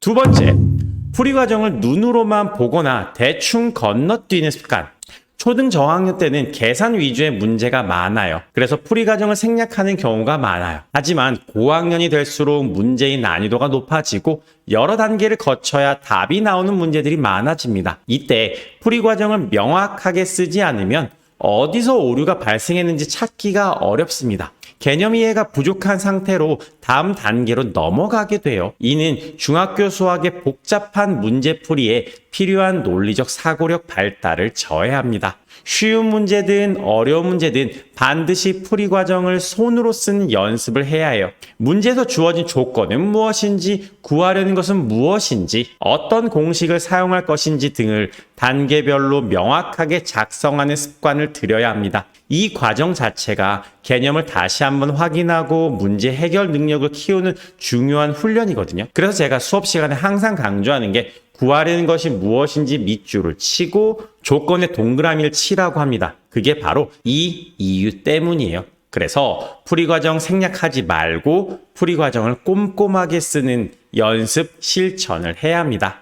두 번째, 풀이 과정을 눈으로만 보거나 대충 건너뛰는 습관. 초등 저학년 때는 계산 위주의 문제가 많아요. 그래서 풀이 과정을 생략하는 경우가 많아요. 하지만 고학년이 될수록 문제의 난이도가 높아지고 여러 단계를 거쳐야 답이 나오는 문제들이 많아집니다. 이때 풀이 과정을 명확하게 쓰지 않으면 어디서 오류가 발생했는지 찾기가 어렵습니다. 개념 이해가 부족한 상태로 다음 단계로 넘어가게 돼요. 이는 중학교 수학의 복잡한 문제풀이에 필요한 논리적 사고력 발달을 저해합니다. 쉬운 문제든 어려운 문제든 반드시 풀이 과정을 손으로 쓰는 연습을 해야 해요. 문제에서 주어진 조건은 무엇인지, 구하려는 것은 무엇인지, 어떤 공식을 사용할 것인지 등을 단계별로 명확하게 작성하는 습관을 들여야 합니다. 이 과정 자체가 개념을 다시 한번 확인하고 문제 해결 능력을 키우는 중요한 훈련이거든요. 그래서 제가 수업 시간에 항상 강조하는 게 구하려는 것이 무엇인지 밑줄을 치고 조건에 동그라미를 치라고 합니다. 그게 바로 이 이유 때문이에요. 그래서 풀이 과정 생략하지 말고 풀이 과정을 꼼꼼하게 쓰는 연습 실천을 해야 합니다.